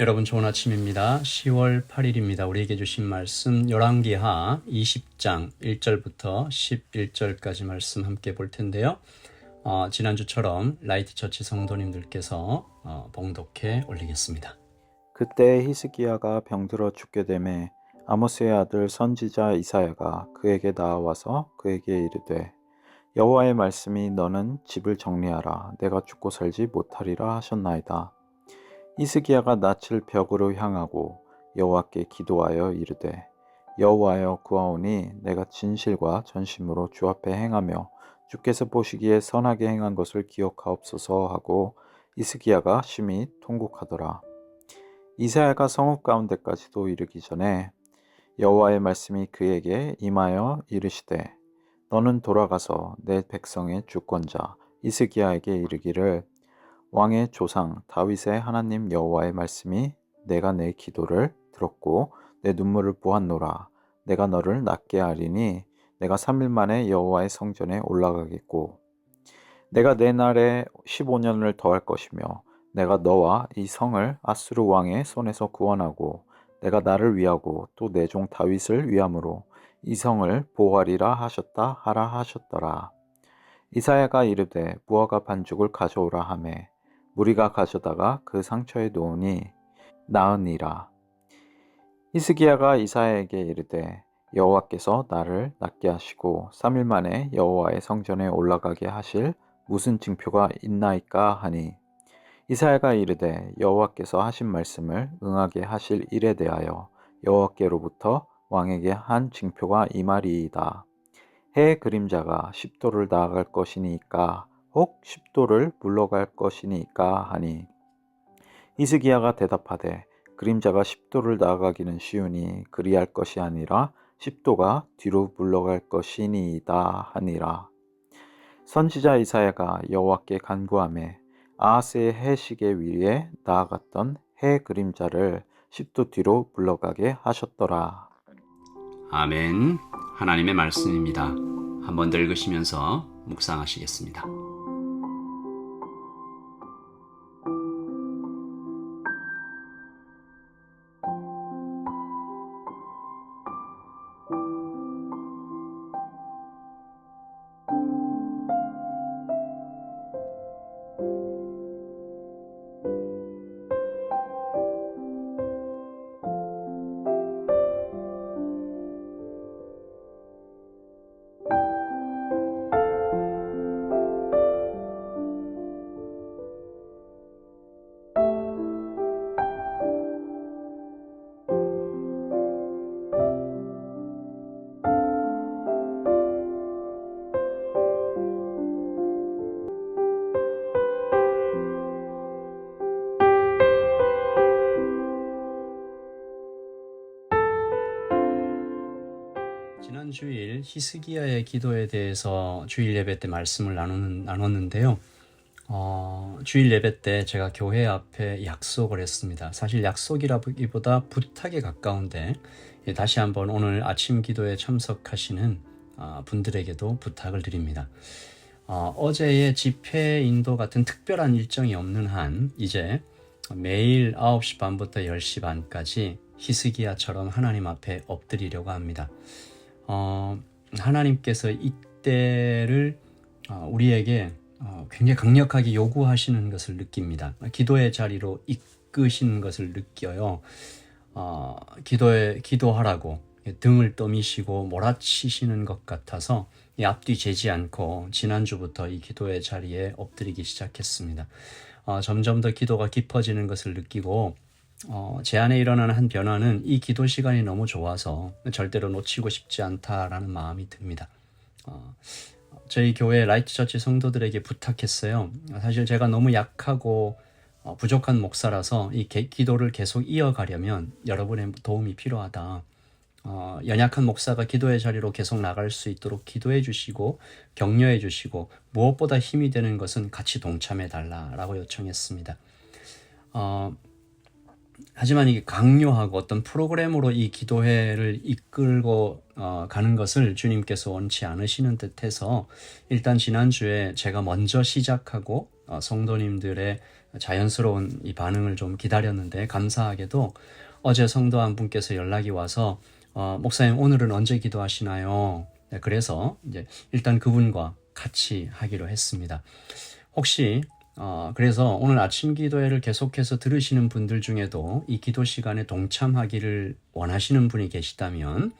여러분 좋은 아침입니다. 10월 8일입니다. 우리에게 주신 말씀 열왕기하 20장 1절부터 11절까지 말씀 함께 볼 텐데요. 어, 지난주처럼 라이트 처치 성도님들께서 어, 봉독해 올리겠습니다. 그때 히스기야가 병들어 죽게 되매 아모스의 아들 선지자 이사야가 그에게 나와서 그에게 이르되 여호와의 말씀이 너는 집을 정리하라 내가 죽고 살지 못하리라 하셨나이다. 히스기야가 낯을 벽으로 향하고 여호와께 기도하여 이르되 여호와여 구하오니 내가 진실과 전심으로 주 앞에 행하며 주께서 보시기에 선하게 행한 것을 기억하옵소서 하고 이스기야가 심히 통곡하더라. 이사야가 성읍 가운데까지도 이르기 전에 여호와의 말씀이 그에게 임하여 이르시되 너는 돌아가서 내 백성의 주권자 이스기야에게 이르기를 왕의 조상 다윗의 하나님 여호와의 말씀이 내가 내 기도를 들었고 내 눈물을 보았노라 내가 너를 낫게 하리니 내가 3일 만에 여호와의 성전에 올라가겠고 내가 내 날에 15년을 더할 것이며 내가 너와 이 성을 아수르 왕의 손에서 구원하고 내가 나를 위하고 또 내 종 다윗을 위함으로 이 성을 보호하리라 하셨다 하라 하셨더라. 이사야가 이르되 부하가 반죽을 가져오라 하매 무리가 가져다가 그 상처에 놓으니 나으니라. 히스기야가 이사야에게 이르되 여호와께서 나를 낫게 하시고 3일 만에 여호와의 성전에 올라가게 하실 무슨 징표가 있나이까 하니 이사야가 이르되 여호와께서 하신 말씀을 응하게 하실 일에 대하여 여호와께로부터 왕에게 한 징표가 이 말이이다. 해의 그림자가 10도를 나아갈 것이니까 혹 10도를 물러갈 것이니까 하니 이스기야가 대답하되 그림자가 10도를 나아가기는 쉬우니 그리할 것이 아니라 10도가 뒤로 물러갈 것이니이다 하니라. 선지자 이사야가 여호와께 간구하매 아하스의 해시계 위에 나아갔던 해 그림자를 10도 뒤로 물러가게 하셨더라. 아멘. 하나님의 말씀입니다. 한번 더 읽으시면서 묵상하시겠습니다. 지난 주일 히스기야의 기도에 대해서 주일 예배 때 말씀을 나누는, 나눴는데요. 어, 주일 예배 때 제가 교회 앞에 약속을 했습니다. 사실 약속이라기보다 부탁에 가까운데 예, 다시 한번 오늘 아침 기도에 참석하시는 아, 분들에게도 부탁을 드립니다. 어, 어제의 집회 인도 같은 특별한 일정이 없는 한 이제 매일 9시 반부터 10시 반까지 히스기야처럼 하나님 앞에 엎드리려고 합니다. 어, 하나님께서 이때를 어, 우리에게 어, 굉장히 강력하게 요구하시는 것을 느낍니다. 기도의 자리로 이끄시는 것을 느껴요. 어, 기도에 기도하라고 등을 떠미시고 몰아치시는 것 같아서 이 앞뒤 재지 않고 지난주부터 이 기도의 자리에 엎드리기 시작했습니다. 어, 점점 더 기도가 깊어지는 것을 느끼고 어, 제 안에 일어나는 한 변화는 이 기도 시간이 너무 좋아서 절대로 놓치고 싶지 않다라는 마음이 듭니다. 어, 저희 교회 라이트 처치 성도들에게 부탁했어요. 사실 제가 너무 약하고 어, 부족한 목사라서 이 개- 기도를 계속 이어가려면 여러분의 도움이 필요하다. 어, 연약한 목사가 기도의 자리로 계속 나갈 수 있도록 기도해 주시고 격려해 주시고 무엇보다 힘이 되는 것은 같이 동참해 달라라고 요청했습니다. 어, 하지만 이게 강요하고 어떤 프로그램으로 이 기도회를 이끌고 어, 가는 것을 주님께서 원치 않으시는 듯해서 일단 지난주에 제가 먼저 시작하고 어, 성도님들의 자연스러운 이 반응을 좀 기다렸는데 감사하게도 어제 성도 한 분께서 연락이 와서 어, 목사님 오늘은 언제 기도하시나요? 네, 그래서 이제 일단 그분과 같이 하기로 했습니다. 혹시 어, 그래서 오늘 아침 기도회를 계속해서 들으시는 분들 중에도 이 기도 시간에 동참하기를 원하시는 분이 계시다면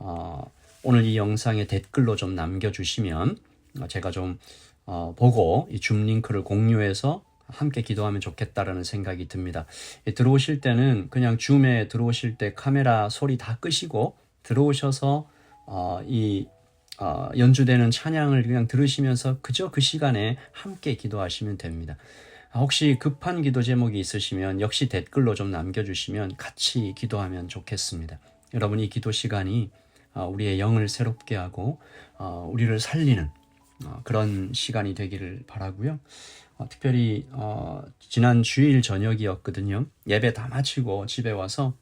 어, 오늘 이 영상에 댓글로 좀 남겨주시면 어, 제가 좀 어, 보고 이 줌 링크를 공유해서 함께 기도하면 좋겠다라는 생각이 듭니다. 예, 들어오실 때는 그냥 줌에 들어오실 때 카메라 소리 다 끄시고 들어오셔서 어, 이 어, 연주되는 찬양을 그냥 들으시면서 그저 그 시간에 함께 기도하시면 됩니다. 아, 혹시 급한 기도 제목이 있으시면 역시 댓글로 좀 남겨주시면 같이 기도하면 좋겠습니다. 여러분 이 기도 시간이 어, 우리의 영을 새롭게 하고 어, 우리를 살리는 어, 그런 시간이 되기를 바라고요. 어, 특별히 어, 지난 주일 저녁이었거든요. 예배 다 마치고 집에 와서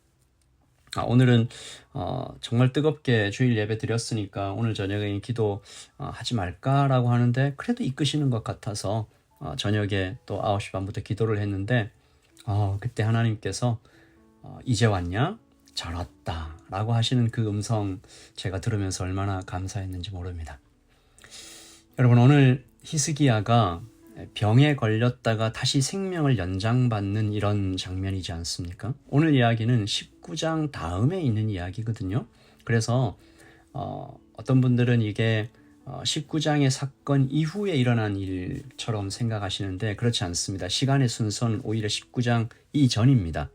아, 오늘은 어, 정말 뜨겁게 주일 예배 드렸으니까 오늘 저녁에 기도 어, 하지 말까라고 하는데 그래도 이끄시는 것 같아서 어, 저녁에 또 9시 반부터 기도를 했는데 어, 그때 하나님께서 어, 이제 왔냐? 잘 왔다 라고 하시는 그 음성 제가 들으면서 얼마나 감사했는지 모릅니다. 여러분 오늘 히스기야가 병에 걸렸다가 다시 생명을 연장받는 이런 장면이지 않습니까? 오늘 이야기는 19장 다음에 있는 이야기거든요. 그래서 어, 어떤 분들은 이게 어, 19장의 사건 이후에 일어난 일처럼 생각하시는데 그렇지 않습니다. 시간의 순서는 오히려 19장 이전입니다.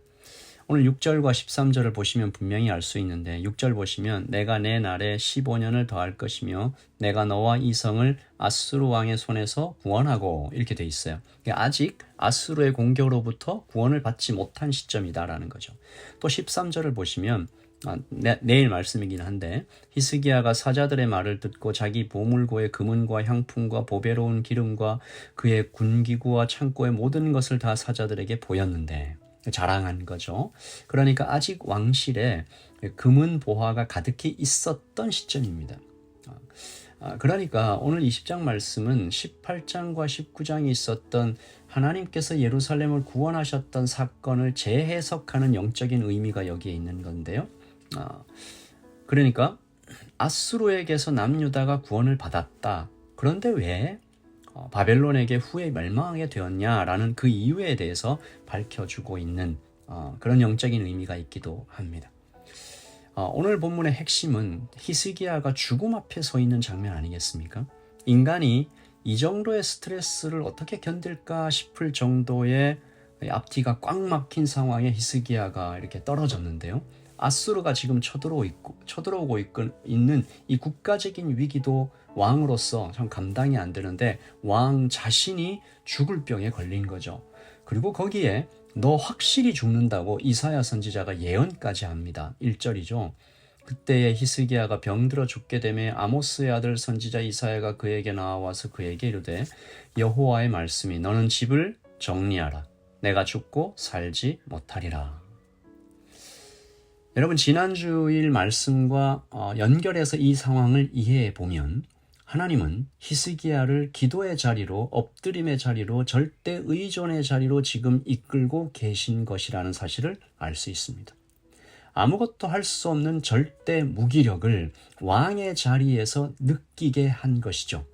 오늘 6절과 13절을 보시면 분명히 알 수 있는데 6절 보시면 내가 내 날에 15년을 더할 것이며 내가 너와 이 성을 아수르 왕의 손에서 구원하고 이렇게 돼 있어요. 그러니까 아직 아수르의 공격으로부터 구원을 받지 못한 시점이다라는 거죠. 또 13절을 보시면 아, 내, 내일 말씀이긴 한데 히스기야가 사자들의 말을 듣고 자기 보물고의 금은과 향품과 보배로운 기름과 그의 군기구와 창고의 모든 것을 다 사자들에게 보였는데 자랑한 거죠. 그러니까 아직 왕실에 금은 보화가 가득히 있었던 시점입니다. 아, 그러니까 오늘 20장 말씀은 18장과 19장이 있었던 하나님께서 예루살렘을 구원하셨던 사건을 재해석하는 영적인 의미가 여기에 있는 건데요. 아, 그러니까 아수르에게서 남유다가 구원을 받았다. 그런데 왜 어, 바벨론에게 후에 멸망하게 되었냐라는 그 이유에 대해서 밝혀주고 있는 어, 그런 영적인 의미가 있기도 합니다. 어, 오늘 본문의 핵심은 히스기야가 죽음 앞에 서 있는 장면 아니겠습니까? 인간이 이 정도의 스트레스를 어떻게 견딜까 싶을 정도의 앞뒤가 꽉 막힌 상황에 히스기야가 이렇게 떨어졌는데요. 아수르가 지금 쳐들어오고 있고 쳐들어오고 있는 이 국가적인 위기도 왕으로서 참 감당이 안 되는데 왕 자신이 죽을 병에 걸린 거죠. 그리고 거기에 너 확실히 죽는다고 이사야 선지자가 예언까지 합니다. 1절이죠. 그때에 히스기야가 병들어 죽게 되매 아모스의 아들 선지자 이사야가 그에게 나와서 그에게 이르되 여호와의 말씀이 너는 집을 정리하라. 내가 죽고 살지 못하리라. 여러분 지난주일 말씀과 어, 연결해서 이 상황을 이해해 보면 하나님은 히스기야를 기도의 자리로 엎드림의 자리로 절대 의존의 자리로 지금 이끌고 계신 것이라는 사실을 알 수 있습니다. 아무것도 할 수 없는 절대 무기력을 왕의 자리에서 느끼게 한 것이죠.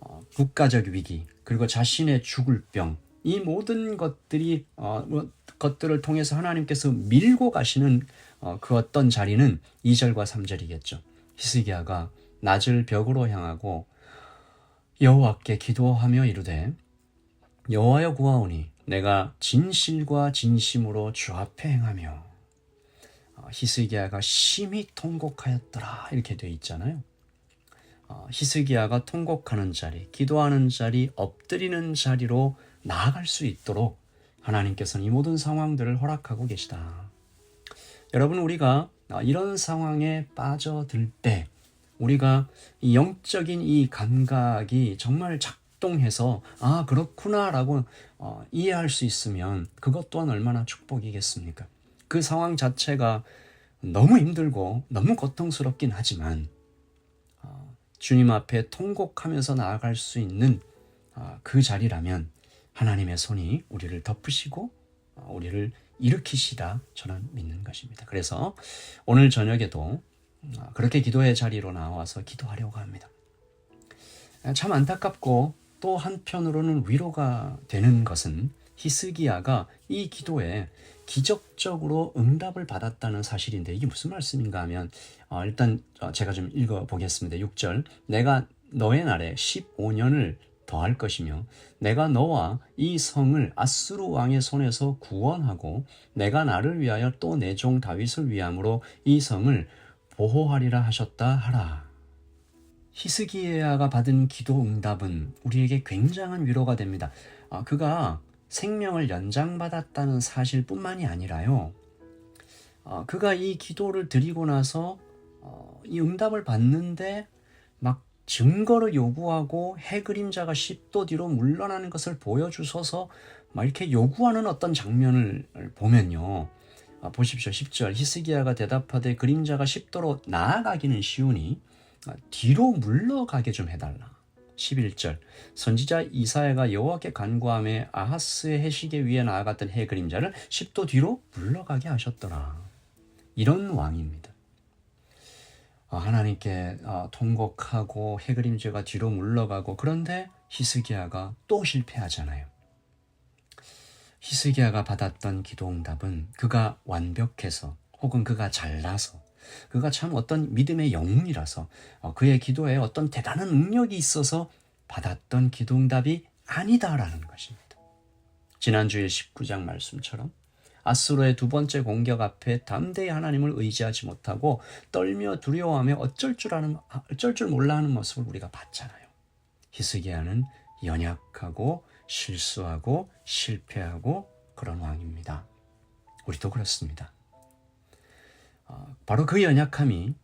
어, 국가적 위기 그리고 자신의 죽을 병 이 모든 것들이 어, 뭐, 것들을 통해서 하나님께서 밀고 가시는 어, 그 어떤 자리는 2절과 3절이겠죠. 히스기야가 낮을 벽으로 향하고 여호와께 기도하며 이르되 여호와여 구하오니 내가 진실과 진심으로 주 앞에 행하며 어, 히스기야가 심히 통곡하였더라 이렇게 되어 있잖아요. 어, 히스기야가 통곡하는 자리, 기도하는 자리, 엎드리는 자리로 나아갈 수 있도록 하나님께서는 이 모든 상황들을 허락하고 계시다. 여러분 우리가 이런 상황에 빠져들 때 우리가 이 영적인 이 감각이 정말 작동해서 아 그렇구나라고 어, 이해할 수 있으면 그것 또한 얼마나 축복이겠습니까? 그 상황 자체가 너무 힘들고 너무 고통스럽긴 하지만 어, 주님 앞에 통곡하면서 나아갈 수 있는 아, 그 자리라면 하나님의 손이 우리를 덮으시고 어, 우리를 일으키시다 저는 믿는 것입니다. 그래서 오늘 저녁에도 아, 그렇게 기도의 자리로 나와서 기도하려고 합니다. 아, 참 안타깝고 또 한편으로는 위로가 되는 것은 히스기야가 이 기도에 기적적으로 응답을 받았다는 사실인데 이게 무슨 말씀인가 하면 어, 일단 어, 제가 좀 읽어 보겠습니다. 6절 내가 너의 날에 15년을 더할 것이며 내가 너와 이 성을 아수르 왕의 손에서 구원하고 내가 나를 위하여 또 내 종 다윗을 위함으로 이 성을 보호하리라 하셨다 하라. 히스기야가 받은 기도 응답은 우리에게 굉장한 위로가 됩니다. 아, 그가 생명을 연장받았다는 사실뿐만이 아니라요. 어, 그가 이 기도를 드리고 나서 어, 이 응답을 받는데 막 증거를 요구하고 해 그림자가 10도 뒤로 물러나는 것을 보여주셔서 막 이렇게 요구하는 어떤 장면을 보면요. 아, 보십시오. 10절 히스기야가 대답하되 그림자가 10도로 나아가기는 쉬우니 아, 뒤로 물러가게 좀 해달라. 11절 선지자 이사야가 여호와께 간구함에 아하스의 해시계 위에 나아갔던 해 그림자를 10도 뒤로 물러가게 하셨더라. 이런 왕입니다. 아, 하나님께 아, 통곡하고 해 그림자가 뒤로 물러가고 그런데 히스기야가 또 실패하잖아요. 히스기야가 받았던 기도 응답은 그가 완벽해서 혹은 그가 잘나서 그가 참 어떤 믿음의 영웅이라서 어, 그의 기도에 어떤 대단한 능력이 있어서 받았던 기도 응답이 아니다라는 것입니다. 지난주에 19장 말씀처럼 아수르의 두 번째 공격 앞에 담대히 하나님을 의지하지 못하고 떨며 두려워하며 어쩔 줄 아는 어쩔 줄 몰라 하는 모습을 우리가 봤잖아요. 히스기야는 연약하고 실수하고 실패하고 그런 왕입니다. 우리도 그렇습니다. 어, 바로 그 연약함이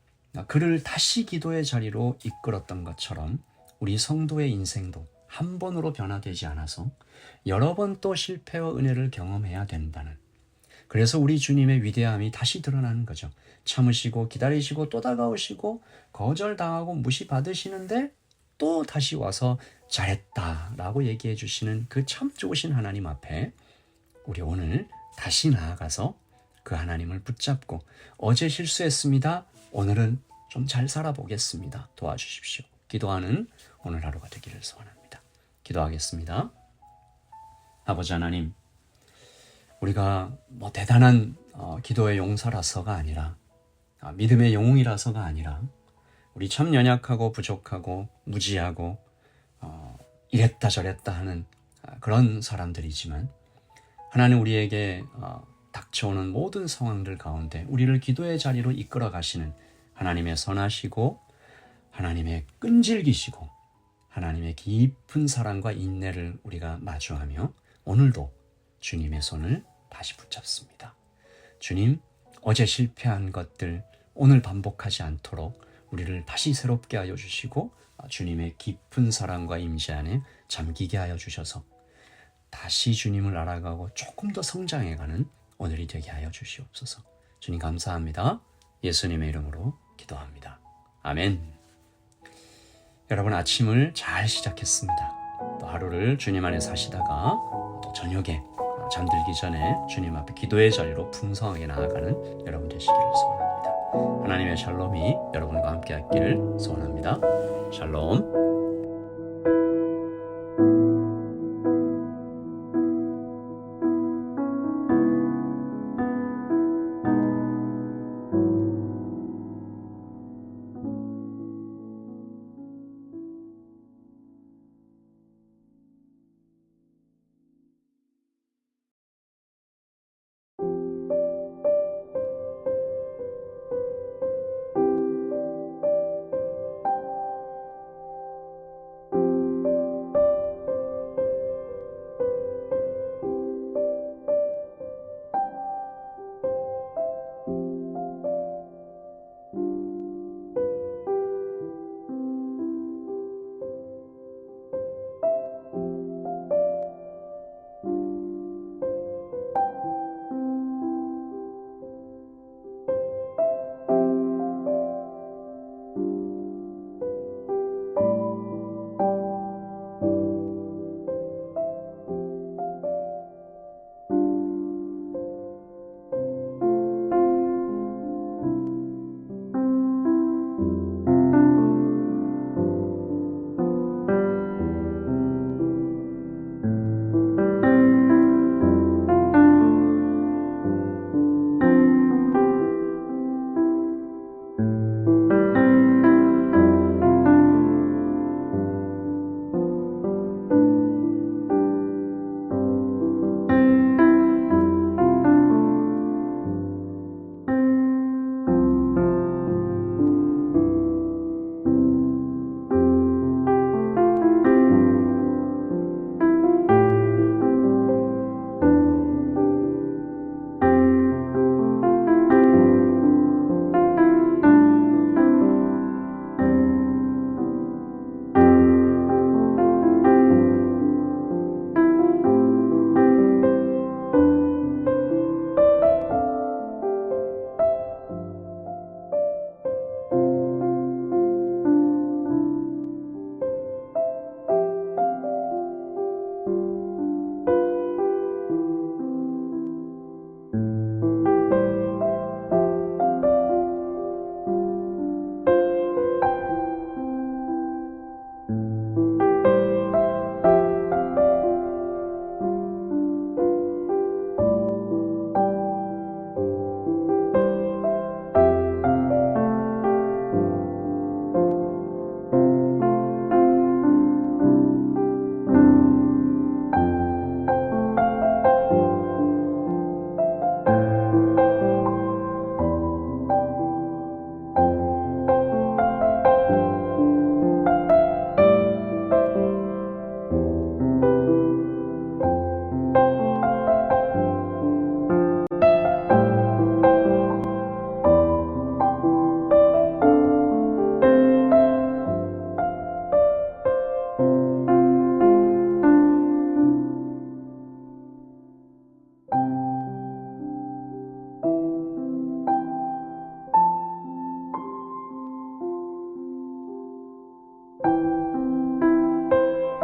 그를 다시 기도의 자리로 이끌었던 것처럼 우리 성도의 인생도 한 번으로 변화되지 않아서 여러 번 또 실패와 은혜를 경험해야 된다는 그래서 우리 주님의 위대함이 다시 드러나는 거죠. 참으시고 기다리시고 또 다가오시고 거절당하고 무시받으시는데 또 다시 와서 잘했다라고 얘기해 주시는 그 참 좋으신 하나님 앞에 우리 오늘 다시 나아가서 그 하나님을 붙잡고 어제 실수했습니다. 오늘은 좀 잘 살아보겠습니다. 도와주십시오. 기도하는 오늘 하루가 되기를 소원합니다. 기도하겠습니다. 아버지 하나님, 우리가 뭐 대단한 어, 기도의 용사라서가 아니라 아, 믿음의 영웅이라서가 아니라 우리 참 연약하고 부족하고 무지하고 어, 이랬다 저랬다 하는 아, 그런 사람들이지만 하나님 우리에게 어, 닥쳐오는 모든 상황들 가운데 우리를 기도의 자리로 이끌어 가시는 하나님의 선하시고 하나님의 끈질기시고 하나님의 깊은 사랑과 인내를 우리가 마주하며 오늘도 주님의 손을 다시 붙잡습니다. 주님, 어제 실패한 것들 오늘 반복하지 않도록 우리를 다시 새롭게 하여 주시고 주님의 깊은 사랑과 임재 안에 잠기게 하여 주셔서 다시 주님을 알아가고 조금 더 성장해가는 오늘이 되게 하여 주시옵소서. 주님 감사합니다. 예수님의 이름으로 기도합니다. 아멘. 여러분 아침을 잘 시작했습니다. 또 하루를 주님 안에 사시다가 또 저녁에 잠들기 전에 주님 앞에 기도의 자리로 풍성하게 나아가는 여러분 되시기를 소원합니다. 하나님의 샬롬이 여러분과 함께 했기를 소원합니다. 샬롬.